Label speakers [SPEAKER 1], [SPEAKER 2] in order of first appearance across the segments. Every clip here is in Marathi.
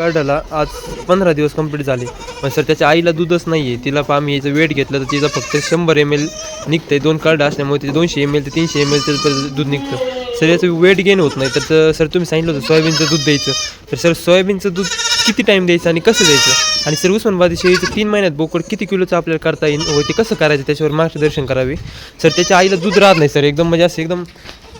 [SPEAKER 1] कार्डाला आज पंधरा दिवस कंप्लीट झाले. पण सर त्याच्या आईला दूधच नाही आहे तिला पा आम्ही याचं वेट घेतलं तर तिचं फक्त शंभर एम एल निघतं आहे दोन कार्ड असल्यामुळे तिथे दोनशे एम एल ते तीनशे एम एल दूध निघतं. सर याचं वेट गेन होत नाही. तर सर तुम्ही सांगितलं होतं सोयाबीनचं दूध द्यायचं. तर सर सोयाबीनचं दूध किती टाईम द्यायचं आणि कसं द्यायचं? आणि सर उस्मानबादी शेळीचं तीन महिन्यात बोकड किती किलोचं आपल्याला करता येईल? व ते कसं करायचं? त्याच्यावर मार्गदर्शन करावे. सर त्याच्या आईला दूध राहत नाही सर. एकदम म्हणजे असं एकदम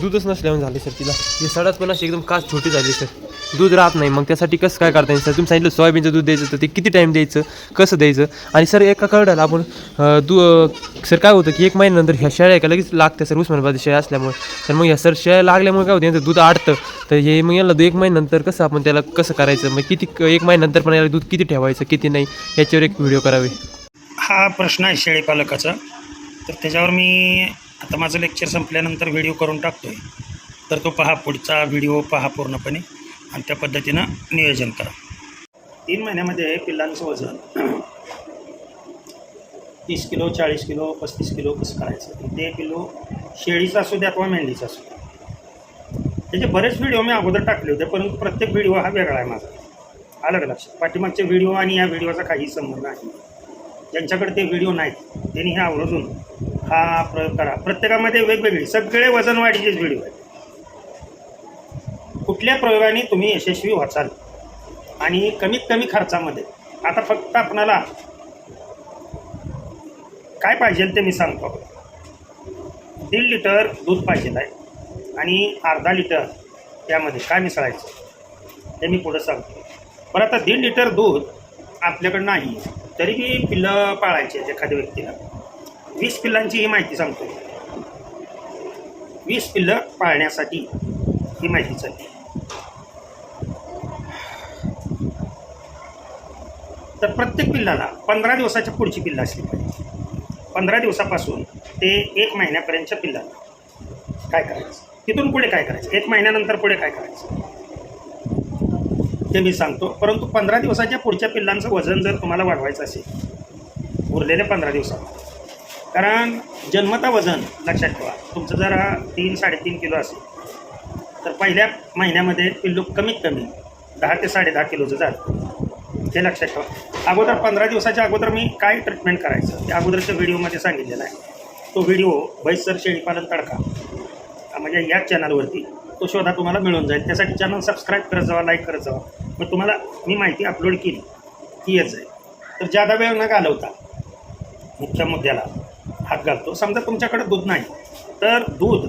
[SPEAKER 1] दूधच नसल्यामुळे झाले सर तिला. सडात पण अशी एकदम काच छोटी झाली सर. दूध राहत नाही. मग त्यासाठी कसं काय करता येईल? सर तुम्ही सांगितलं सोयाबीनचं दूध द्यायचं तर ते किती टाईम द्यायचं कसं द्यायचं? आणि सर एका कळडाला आपण दू सर काय होतं की एक महिन्यानंतर ह्या शेळ्या का लगेच लागते सर उस्मानाबाद शेळ्या असल्यामुळे. तर मग ह्या सर शेळ्या लागल्यामुळे काय होतं यांचं दूध आडतं. तर हे मग याला एक महिन्यानंतर कसं आपण त्याला कसं करायचं? मग किती एक महिन्यानंतर पण याला दूध किती ठेवायचं किती नाही याच्यावर एक व्हिडिओ करावे.
[SPEAKER 2] हा प्रश्न आहे शेळीपालकाचा तर त्याच्यावर मी आता माझं लेक्चर संपल्यानंतर व्हिडिओ करून टाकतो आहे तर तो पहा पुढचा व्हिडिओ पहा पूर्णपणे. आणि त्या पद्धतीनं नियोजन करा. तीन महिन्यामध्ये पिल्लांचं वजन तीस किलो चाळीस किलो पस्तीस किलो कसं करायचं? ते किलो शेळीचं असू द्या किंवा मेंढीचं असू द्या. त्याचे बरेच व्हिडिओ मी अगोदर टाकले होते परंतु प्रत्येक व्हिडिओ हा वेगळा आहे माझा. आलं का लक्षात? पाठीमागचे व्हिडिओ आणि या व्हिडिओचा काही संबंध नाही. ज्यांच्याकडे ते व्हिडिओ नाहीत त्यांनी हे आवर्जून हा प्रयोग करा. प्रत्येकामध्ये वेगवेगळी सगळे वजनवाढीचेच व्हिडिओ आहेत. कुठल्या प्रयोगाने तुम्ही यशस्वी व्हाल? आणि कमीत कमी खर्चामध्ये. आता फक्त आपणाला काय पाहिजे ते मी सांगतो. दीड लिटर दूध पाहिजे आहे. आणि अर्धा लिटर त्यामध्ये काय मिसळायचं? ते मी पुढं सांगतो. बरं आता दीड लिटर दूध आपल्याकडं नाही. तरीही पिल्लं पाळायची आहेत एखाद्या व्यक्तीला. वीस पिल्लांची ही माहिती सांगतो. वीस पिल्लं पाळण्यासाठी ही माहिती चालली. तर प्रत्येक पिल्लाला पंधरा दिवसाच्या पुढची पिल्लं असली पाहिजे. पंधरा दिवसापासून ते एक महिन्यापर्यंतच्या पिल्लाला काय करायचं? तिथून पुढे काय करायचं? एक महिन्यानंतर पुढे काय करायचं? ते मी सांगतो. परंतु पंधरा दिवसाच्या पुढच्या पिल्लांचं वजन जर तुम्हाला वाढवायचं असेल उरलेल्या पंधरा दिवसात. कारण जन्मता वजन लक्षात ठेवा. तुमचं जर तीन साडेतीन किलो असेल तर पहिल्या महिन्यामध्ये पिल्लू कमीत कमी दहा ते साडेदहा किलोचं झालं. हे लक्षात ठेवा. अगोदर पंधरा दिवसाच्या अगोदर मी काय ट्रीटमेंट करायचं ते अगोदरच्या व्हिडिओमध्ये सांगितलेलं आहे. तो व्हिडिओ बैसर शेळीपालन तडका. म्हणजे याच चॅनलवरती तो शोधा तुम्हाला मिळून जाईल. त्यासाठी चॅनल सबस्क्राईब करत जावा लाईक करत जावा. मग तुम्हाला मी माहिती अपलोड केली ती येत जाईल. तर ज्यादा वेळ न घालवता मुख्य मुद्द्याला हात घालतो. समजा तुमच्याकडे दूध नाही तर दूध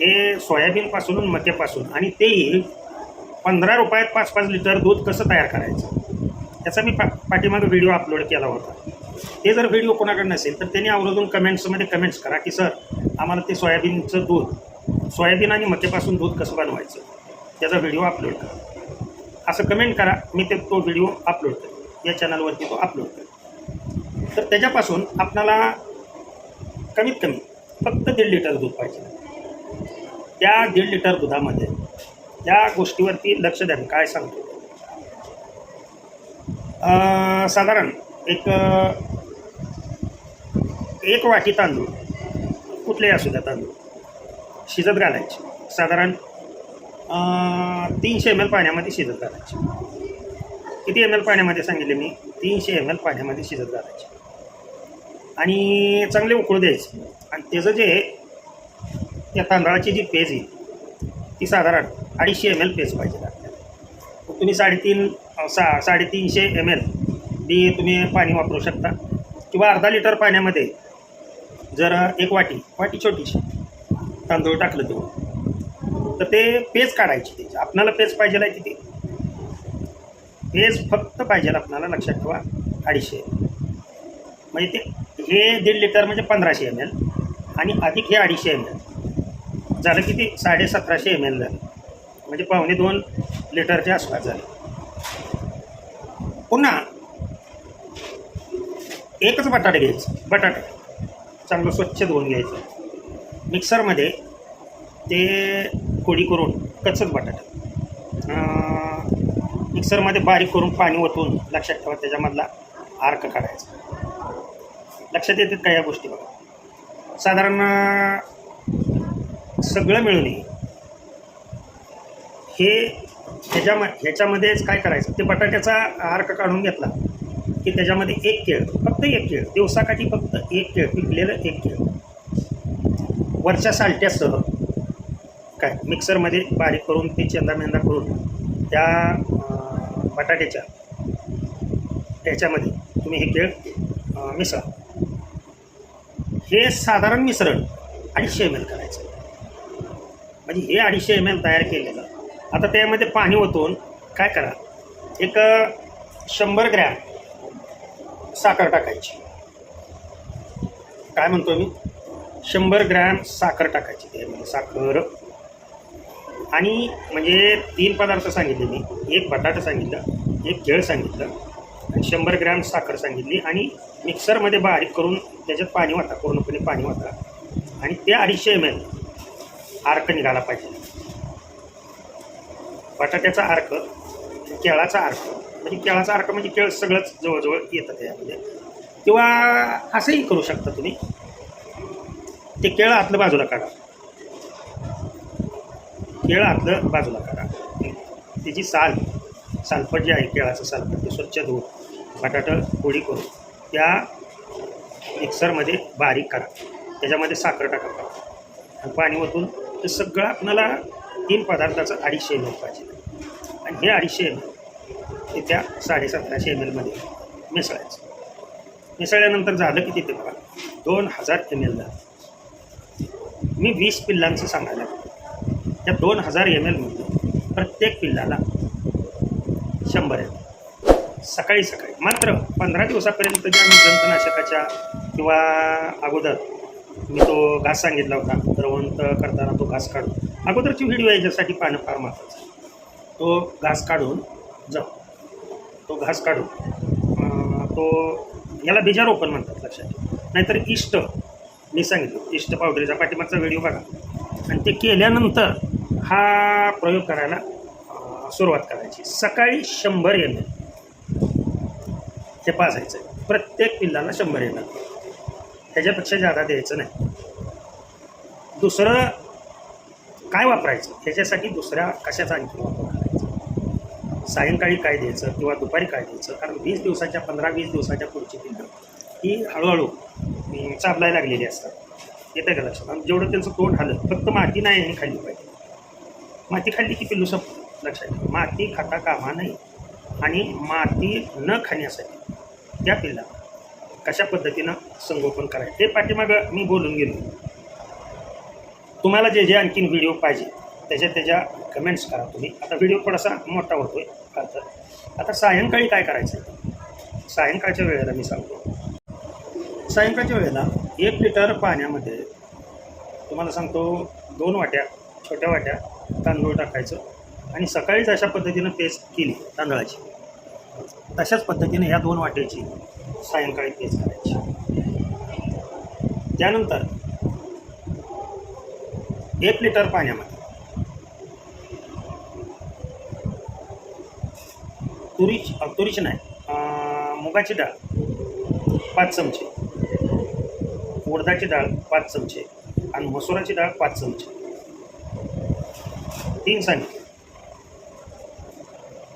[SPEAKER 2] हे सोयाबीनपासून मक्यापासून आणि तेही पंधरा रुपयात पाच पाच लिटर दूध कसं तयार करायचं? त्याचा मी पा पाठीमागं व्हिडिओ अपलोड केला होता. ते जर व्हिडिओ कोणाकडे नसेल तर त्यांनी आवर्जून कमेंट्समध्ये कमेंट्स करा की सर आम्हाला ते सोयाबीनचं दूध सोयाबीन आणि मक्यापासून दूध कसं बनवायचं? त्याचा व्हिडिओ अपलोड करा. असं कमेंट करा मी ते तो व्हिडिओ अपलोड करेन. या चॅनलवरती तो अपलोड करेन. तर त्याच्यापासून आपणाला कमीत कमी फक्त दीड लिटर दूध पाहिजे. त्या दीड लिटर दुधामध्ये त्या गोष्टीवरती लक्ष द्या काय सांगतो साधारण एक एक वाटी तांदूळ कुठलेही असू द्या तांदूळ शिजत घालायचे. साधारण तीनशे एम एल पाण्यामध्ये शिजत घालायचे. किती एम एल पाण्यामध्ये सांगितले मी? तीनशे एम एल पाण्यामध्ये शिजत घालायचे. आणि चांगले उकळू द्यायचे. आणि त्याचं जे त्या तांदळाची जी पेज येईल ती साधारण अडीचशे एम एल पेज पाहिजे आपल्याला तुम्ही साडेतीन सा साडेतीनशे एम एल बी तुम्ही पाणी वापरू शकता. किंवा अर्धा लिटर पाण्यामध्ये जर एक वाटी वाटी छोटीशी तांदूळ टाकलं तेव्हा तर ते पेज काढायची त्याची. आपणाला पेज पाहिजे आहे तिथे पेज फक्त पाहिजे आपणाला लक्षात ठेवा अडीचशे. म्हणजे ते हे दीड लिटर म्हणजे पंधराशे एम एल आणि अधिक हे अडीचशे एम एल झालं किती? साडे सतराशे एम एल झालं. म्हणजे पावणे दोन लिटरच्या आसपास झाले. पुन्हा. एकच बटाटे घ्यायचं. बटाटे. चांगलं स्वच्छ धुवून घ्यायचं. मिक्सरमध्ये ते कोडी करून कच्चच बटाटे. मिक्सरमध्ये बारीक करून पाणी ओतून लक्षात ठेवा त्याच्यामधला आर्क काढायचा. लक्षात येतात का या गोष्टी बघा? साधारण सगळं मिळून हे ह्याच्या ह्याच्यामध्येच काय करायचं? ते बटाट्याचा अर्क काढून घेतला की त्याच्यामध्ये एक केळ फक्त एक केळ दिवसाकाठी फक्त एक केळ पिकलेलं एक केळ. वरच्या सालट्यासह काय? मिक्सरमध्ये बारीक करून ते चेंदामेंदा करून त्या बटाट्याच्या त्याच्यामध्ये तुम्ही हे केळ मिसळा. हे साधारण मिश्रण अडीचशे एम एल करायचं. म्हणजे हे अडीचशे एम एल तयार केलेलं आता त्यामध्ये पाणी ओतून काय करा? एक शंभर ग्रॅम साखर टाकायची. काय म्हणतो मी? शंभर ग्रॅम साखर टाकायची त्यामध्ये. साखर. आणि म्हणजे तीन पदार्थ सांगितले मी. एक बटाटा सांगितलं एक केळ सांगितलं आणि शंभर ग्रॅम साखर सांगितली आणि मिक्सरमध्ये बारीक करून त्याच्यात पाणी वाटा पूर्णपणे पाणी वाटा. आणि ते अडीचशे एम एल आर्क निघाला पाहिजे. बटाट्याचा अर्क केळाचा अर्क म्हणजे केळाचा अर्क म्हणजे केळ सगळंच जवळजवळ येतं त्यामध्ये. किंवा असंही करू शकता तुम्ही. ते केळ आतलं बाजूला काढा. केळ आतलं बाजूला काढा. त्याची साल सालपट जे आहे केळाचं सालपट ते स्वच्छ धुवून बटाटा पोळी करून त्या मिक्सरमध्ये बारीक करा. त्याच्यामध्ये साखर टाका. आणि पाणी ओतून ते सगळं आपल्याला तीन पदार्थाचं अडीचशे एम एल पाहिजे. आणि हे अडीचशे एम एल ते त्या साडेसतराशे एम एलमध्ये मिसळायचं. मिसळल्यानंतर झालं की तिथे बघा? दोन हजार एम एल झालं. मी वीस पिल्लांचं सांगायला त्या दोन हजार एम एलमध्ये प्रत्येक पिल्लाला शंभर एम सकाळी सकाळी. मात्र पंधरा दिवसापर्यंत ज्या मी जंतनाशकाच्या किंवा अगोदर मी तो घास सांगितला होता द्रवंत करताना तो घास काढून. अगोदरची व्हिडिओ याच्यासाठी पाहणं फार महत्त्वाचं तो घास काढून जाऊ. तो घास काढून तो याला बीजारोपण म्हणतात लक्षात नाहीतर इष्ट मी सांगितलं इष्ट पावडरीचा पाठीमागचा व्हिडिओ बघा. आणि ते केल्यानंतर हा प्रयोग करायला सुरुवात करायची. सकाळी शंभर एम एल हे पाजायचं आहे. प्रत्येक पिल्लाला शंभर एम एल ह्याच्यापेक्षा जादा द्यायचं नाही. दुसरं काय वापरायचं? ह्याच्यासाठी दुसऱ्या कशाचा आणखी वापर करायचा? सायंकाळी काय द्यायचं किंवा दुपारी काय द्यायचं? कारण वीस दिवसाच्या पंधरा वीस दिवसाच्या पुढची पिल्लं ही हळूहळू चाबलायला लागलेली असतात. येतं का लक्षात? आणि जेवढं त्यांचं तोंड आलं फक्त माती नाही आणि खाल्ली पाहिजे. माती खाल्ली की पिल्लू सप लक्षात ठेवा. माती खाता कामा नाही आणि माती न खाण्यासाठी त्या पिल्ला कशा पद्धतीनं संगोपन करायचं? ते पाठीमागं मी बोलून गेलो. तुम्हाला जे जे आणखीन व्हिडिओ पाहिजे त्याच्या त्याच्या कमेंट्स करा तुम्ही. आता व्हिडिओ थोडासा मोठा होतो आहे अर्थात आता सायंकाळी काय करायचं सायंकाळच्या वेळेला मी सांगतो. सायंकाळच्या वेळेला एक लिटर पाण्यामध्ये तुम्हाला सांगतो दोन वाट्या छोट्या वाट्या तांदूळ टाकायचं आणि सकाळीच अशा पद्धतीनं पेस्ट केली तांदळाची. तशाच पद्धतीने ह्या दोन वाट्याची सायंकाळी पेस्ट करायची. त्यानंतर एक लिटर पाण्यामध्ये. तुरीची तुरीची नाही मुगाची डाळ पाच चमचे. उडदाची डाळ पाच चमचे. आणि मसुराची डाळ पाच चमचे. तीन सांगितले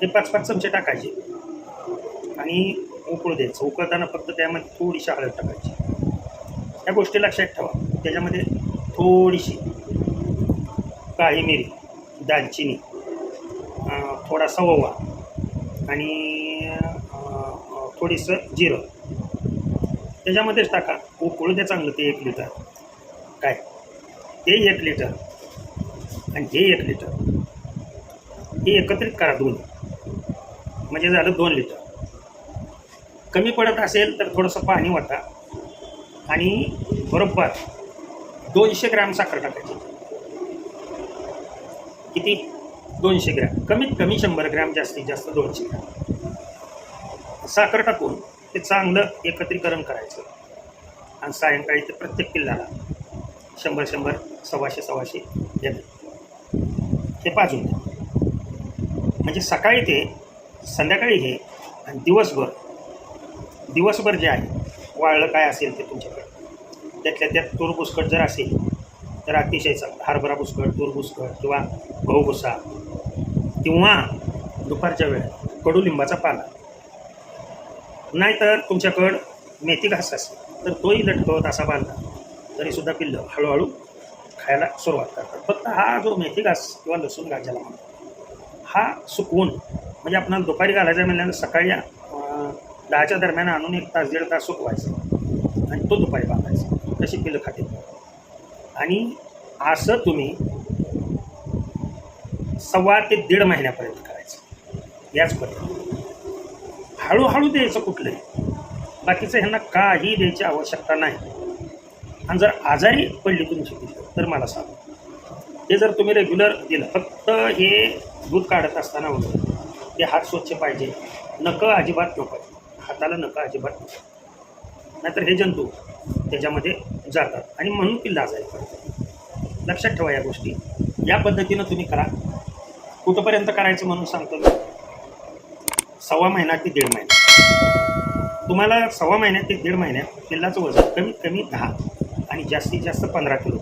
[SPEAKER 2] हे पाच पाच चमचे टाकायचे. आणि उकळू द्यायचं. उकळताना फक्त त्यामध्ये थोडीशी हळद टाकायची. या गोष्टी लक्षात ठेवा. त्याच्यामध्ये थोडीशी काळी मिरी दालचिनी थोडासा ओवा आणि थोडीसं जिरं. त्याच्यामध्येच टाका. उकळू द्या चांगलं ते एक लिटर. काय? ते एक लिटर. आणि हे एक लिटर. हे एकत्रित करा दोन. म्हणजे झालं दोन लिटर. कमी पडत असेल तर थोडंसं पाणी वाटा. आणि बरोबर दोनशे ग्रॅम साखर टाकायची. किती? दोनशे ग्रॅम. कमीत कमी शंभर ग्रॅम जास्तीत जास्त दोनशे ग्रॅम. साखर टाकून ते चांगलं एकत्रीकरण करायचं. आणि सायंकाळी ते प्रत्येक किल्ल्याला शंभर शंभर सव्वाशे सव्वाशे देणे हे पाजून द्या. म्हणजे सकाळी ते संध्याकाळी हे आणि दिवसभर दिवसभर जे आहे वाळलं काय असेल ते तुमच्याकडे. त्यातल्या त्यात तूर बुसकट जर असेल तर अतिशय चांगलं हरभरा बुसकट तूर बुसकट किंवा गहू भुसा किंवा दुपारच्या वेळेत कडुलिंबाचा पाला. नाहीतर तुमच्याकडं मेथी घास असेल तर तोही लटकवत असा बांधला तरीसुद्धा पिल्लं हळूहळू खायला सुरुवात करतात. फक्त हा जो मेथी घास किंवा लसूण घास ज्याला म्हणतो हा सुकवून म्हणजे आपण दुपारी घालायचा म्हणल्यानं सकाळी दहाच्या दरम्यान आणून एक तास दीड तास सुकवायचा आणि तो दुपारी बांधायचा. तशी पिल्लं खाते आणि असं तुम्ही सव्वा ते दीड महिन्यापर्यंत करायचं. याच पद्धती हळूहळू द्यायचं कुठलंही. बाकीचं ह्यांना काही द्यायची आवश्यकता नाही. आणि जर आजारी पडली तुमची पिल्लं तर मला सांगा. ते जर तुम्ही रेग्युलर दिलं फक्त हे दूध काढत असताना वगैरे ते हात स्वच्छ पाहिजे. नकं अजिबात नको. हाताला नकं अजिबात नको. नाहीतर हे जंतू त्याच्यामध्ये जातात आणि म्हणून पिल्लं आजारी पडतात लक्षात ठेवा या गोष्टी. या पद्धतीनं तुम्ही करा. कुठंपर्यंत करायचं म्हणून सांगतो मी. सव्वा महिना ते दीड महिना. तुम्हाला सव्वा महिन्यात ते दीड महिन्यात किल्लाचं वजन कमीत कमी दहा आणि जास्तीत जास्त पंधरा किलो.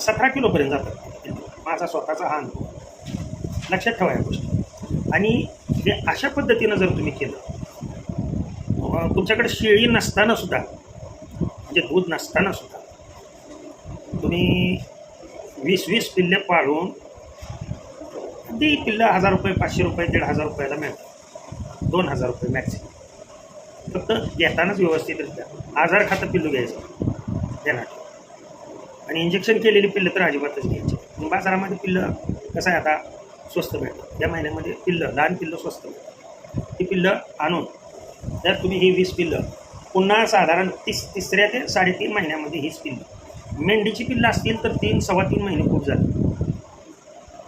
[SPEAKER 2] सतरा किलोपर्यंत जातात. माझा स्वतःचा हा अनुभव. लक्षात ठेवा या गोष्टी. आणि हे अशा पद्धतीनं जर तुम्ही केलं तुमच्याकडे शेळी नसताना सुद्धा ते दूध नसताना सुद्धा. तुम्ही वीस वीस पिल्ले पाळून ती पिल्लं हजार रुपये पाचशे रुपये दीड हजार रुपयाला मिळतात. दोन हजार रुपये मॅक्सिमम फक्त घेतानाच व्यवस्थितरित्या. आजार खातं पिल्लू घ्यायचं. देणार आणि इंजेक्शन केलेली पिल्लं तर अजिबातच घ्यायची बाजारामध्ये पिल्लं कसं आहे आता? स्वस्त मिळतं या महिन्यामध्ये पिल्लं लहान पिल्लं स्वस्त मिळतात. ती पिल्लं आणून जर तुम्ही ही वीस पिल्लं पुन्हा साधारण तीस तिसऱ्या ते साडेतीन महिन्यामध्ये हीच पिल्लं. मेंढीची पिल्लं असतील तर तीन सव्वा तीन महिने खूप झाले.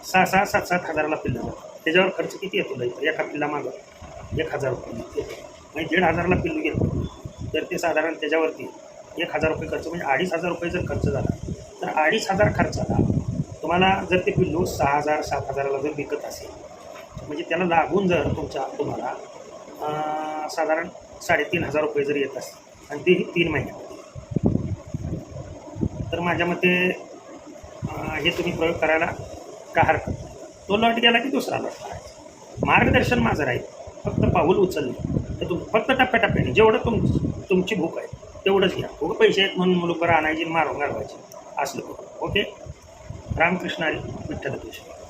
[SPEAKER 2] सहा सहा सात सात हजाराला पिल्लं जातं त्याच्यावर खर्च किती येतो लई एका पिल्ला मागं एक हजार रुपये येतो. म्हणजे दीड हजारला पिल्लू घेतो तर ते साधारण त्याच्यावरती एक हजार रुपये खर्च म्हणजे अडीच हजार रुपये जर खर्च झाला तर अडीच हजार खर्चाला तुम्हाला जर ते पिल्लू सहा हजार सात हजाराला जर विकत असेल म्हणजे त्याला लागून जर तुमच्या तुम्हाला साधारण साडेतीन हजार रुपये जरी येत असतील आणि तेही तीन महिन्यामध्ये. तर माझ्या मते हे तुम्ही प्रयोग करायला का हरकत तो लॉट गेला की दुसरा लॉट करायचा मार्गदर्शन माझं राहील. फक्त पाऊल उचलले तर तुम फक्त टप्प्याटप्प्याने जेवढं तुम तुमची भूक आहे तेवढंच घ्या. भूक पैसे आहेत म्हणून मुलुकर आणायची मारून घालवायची. असलं ओके? रामकृष्ण विठ्ठल कृष्ण